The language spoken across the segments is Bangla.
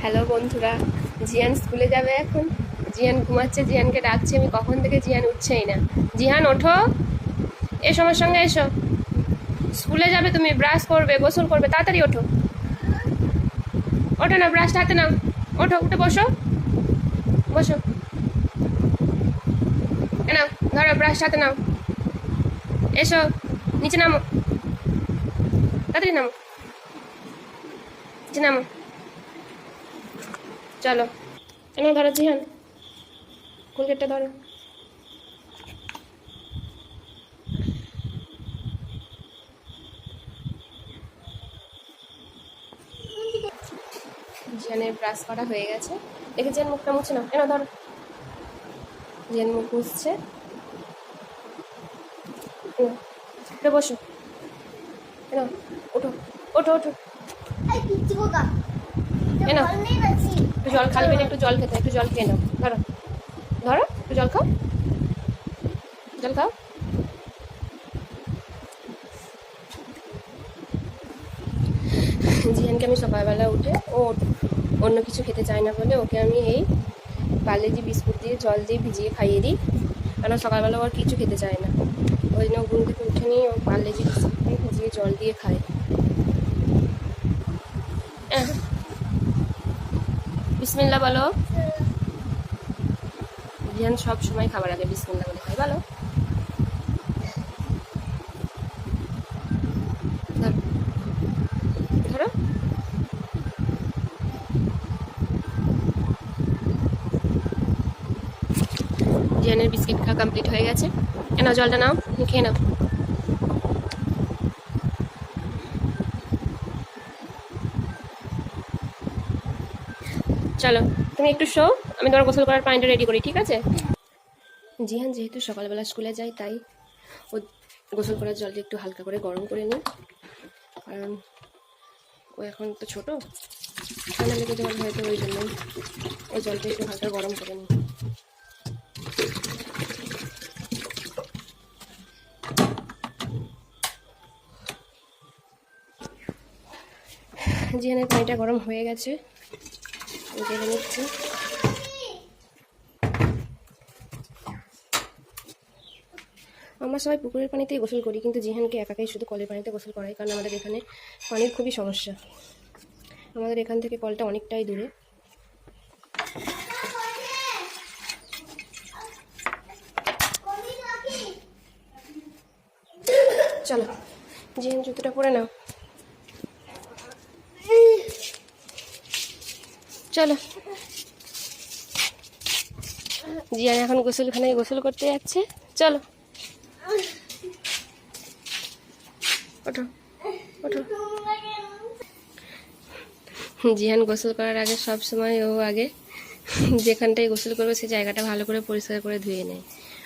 হ্যালো বন্ধুরা, জিয়ান স্কুলে যাবে এখন? জিয়ান ঘুমাচ্ছে, জিয়ানকে ডাকছি, আমি কখন থেকে জিয়ান উঠছেই না। জিয়ান, ওঠো। এসো আমার সঙ্গে, এসো। স্কুলে যাবে তুমি, ব্রাশ করবে, গোসল করবে, তাড়াতাড়ি ওঠো। ওঠো না ব্রাশটা হাতে নাও। ওঠো, উঠে বসো। বসো। নাও, ধরো ব্রাশটা হাতে নাও। এসো, নিচে নামো। তাড়াতাড়ি নামো। নিচে নামো। চলো। কেন ধরো জিহান। কোলগেটটা ধরো। জিয়ানের ব্রাশ করা হয়ে গেছে। দেখে জিয়ান মুখটা মুছে নাও। কেন ধরো। জিয়ান মুখ মুছছে। এনো, বসো। কেন ওঠো ওঠো ওঠো। এই একটু জল খালি একটু জল খেতে, একটু জল খেয়ে নাও। ধরো। ধরো, একটু জল খাও। জল খাও। জিহানকে আমি সকালবেলা উঠে ও অন্য কিছু খেতে চায় না বলে ওকে আমি এই পার্লেজি বিস্কুট দিয়ে, জল দিয়ে ভিজিয়ে খাইয়ে দিই। কারণ সকালবেলা ও আর কিছু খেতে চায় না। ওই জন্য ঘুম থেকে উঠে নিয়ে ও পার্লেজি বিস্কুট দিয়ে ভিজিয়ে জল দিয়ে খায়। বিসমিল্লা বলো। জিয়ান সব সময় খাবার আগে বিসমিল্লা বলে খাই, বলো। জিয়ানের বিস্কিট খাওয়া কমপ্লিট হয়ে গেছে। নাও, জলটা নাও, খেয়ে নাও। চলো, তুমি একটু শো, আমি তোমার গোসল করার পানিটা রেডি করি, ঠিক আছে? জিহান যেহেতু সকালবেলা স্কুলে যায়, তাই ও গোসল করার জলটা একটু হালকা করে গরম করে নিই। কারণ ও এখন তো ছোটো, ঠান্ডা লেগে যাওয়ার হয়তো ওই জন্যই ওই জলটা একটু হালকা গরম করে নিই। জিহানের পানিটা গরম হয়ে গেছে। ঢেলে নিচ্ছি। আমরা সবাই পুকুরের পানিতেই গোসল করি, কিন্তু জিহানকে একাকাই শুধু কলের পানিতে গোসল করাই, কারণ আমাদের এখানে পানির খুবই সমস্যা। আমাদের এখান থেকে কলটা অনেকটাই দূরে। চলো, জিহান জুতোটা পরে নাও। চলো। জিয়ান এখন গোসলখানায় গোসল করতে যাচ্ছে। চলো। ওঠো জিয়ান গোসল করার আগে সব সময় ও আগে যেখানটায় গোসল করবে সেই জায়গাটা ভালো করে পরিষ্কার করে ধুয়ে নেয়।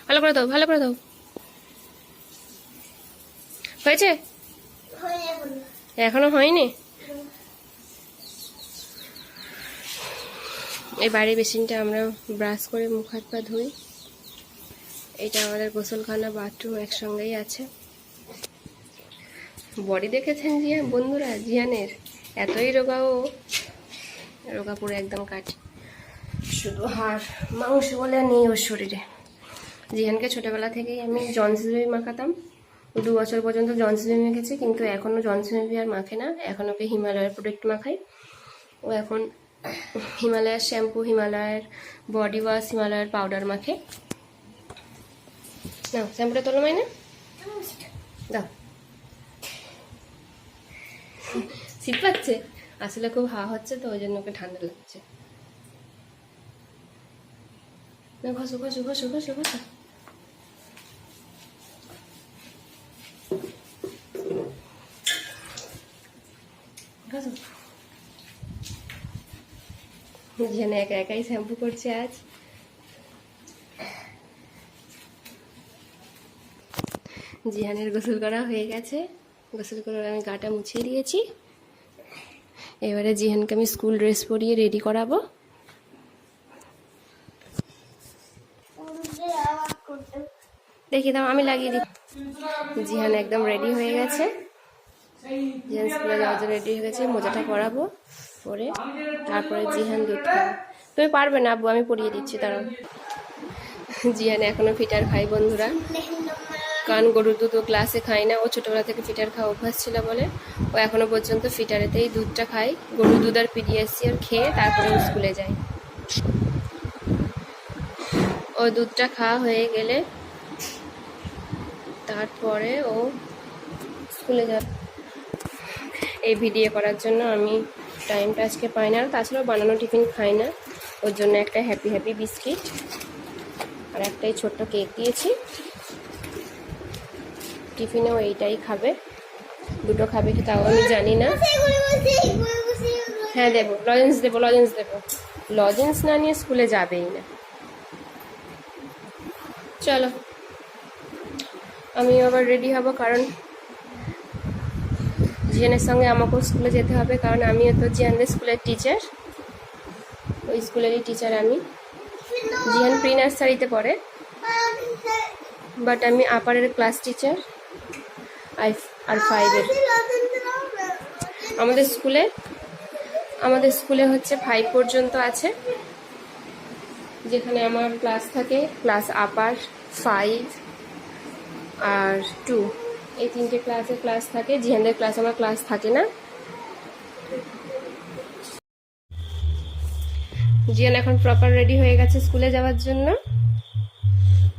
ভালো করে দাও ভালো করে দাও হয়েছে? হয়ে এখনও হয়নি? এই বাড়ির বেসিনটা আমরা ব্রাশ করে মুখ হাত পা ধুই। এটা আমাদের গোসলখানা, বাথরুম একসঙ্গেই আছে। বডি দেখেছেন জিয়ান বন্ধুরা, জিয়ানের এতই রোগা ও, রোগা পুরো একদম কাটি শুধু হাড়, মাংস বলে নেই ওর শরীরে। জিয়ানকে ছোটোবেলা থেকেই আমি জনসিলবি মাখাতাম। দু বছর পর্যন্ত জনসিলবি মেখেছে, কিন্তু এখনও জনসিলবি আর মাখে না। এখন ওকে হিমালয়ের প্রোডাক্ট মাখাই। ও এখন হিমালয়ের শ্যাম্পু, হিমালয়ের বডি ওয়াশ হিমালয়ের পাউডার মাখে। নাও, শ্যাম্পুটা তোলো মাইনা। দাও। শীত পাচ্ছে আসলে খুব হাওয়া হচ্ছে তো, ওই জন্য ওকে ঠান্ডা লাগছে। না, ঘষো ঘষো ঘষো ঘষো ঘষো। যেন একা একাই শ্যাম্পু করছে আজ। জিহানের গোসল করা হয়ে গেছে। গোসল করে আমি গাটা মুছিয়ে দিয়েছি। এবারে জিহানকে আমি স্কুল ড্রেস পরিয়ে রেডি করাবো। দেখি দাও, আমি লাগিয়ে দিই। জিহান একদম রেডি হয়ে গেছে। জিহান স্কুলে যাওয়ার জন্য রেডি হয়ে গেছে, মোজাটা পরাবো। পরে তারপরে জিহান দুধ খাবে তুমি পারবে না আব্বু, আমি পড়িয়ে দিচ্ছি তারা জিহান এখনও ফিটার খাই বন্ধুরা। কারণ গরুর দুধ ও গ্লাসে খায় না, ও ছোটবেলা থেকে ফিটার খাওয়া অভ্যাস ছিল বলে। ও এখনও পর্যন্ত ফিটারেতেই দুধটা খায়। গরুর দুধ আর পিডিএসসি আর খেয়ে তারপরে স্কুলে যায়। ও দুধটা খাওয়া হয়ে গেলে তারপরে ও স্কুলে যাবে এই ভিডিও করার জন্য আমি টাইমটা আজকে পাই না। আর তাছাড়াও বানানো টিফিন খাই না। ওর জন্য একটা হ্যাপি হ্যাপি বিস্কিট আর একটাই ছোট্ট কেক দিয়েছি। টিফিনেও এইটাই খাবে। দুটো খাবে কি তাও আমি জানি না। হ্যাঁ দেবো। লজেন্স দেবো লজেন্স দেবো। লজেন্স না নিয়ে স্কুলে যাবেই না। চলো। আমি আবার রেডি হব কারণ জিয়ানের সঙ্গে আমাকেও স্কুলে যেতে হবে, কারণ আমিও তো জিয়ানদের স্কুলের টিচার ওই স্কুলেরই টিচার আমি। জিয়ান প্রি নার্সারিতে পড়ে। বাট আমি আপারের ক্লাস টিচার আর ফাইভের আমাদের স্কুলে আমাদের স্কুলে হচ্ছে ফাইভ পর্যন্ত আছে। যেখানে আমার ক্লাস থাকে ক্লাস আপার ফাইভ আর টু এই তিনটে ক্লাসে ক্লাস থাকে জিহানদের ক্লাস আমার ক্লাস থাকে না। জিহান এখন প্রপার রেডি হয়ে গেছে স্কুলে যাওয়ার জন্য।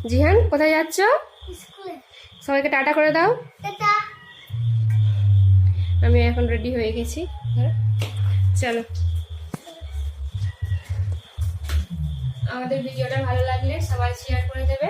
জিহান কোথায় যাচ্ছ? সবাইকে টাটা করে দাও। আমি এখন রেডি হয়ে গেছি। চলো। আমাদের ভিডিওটা ভালো লাগলে সবাই শেয়ার করে দেবে।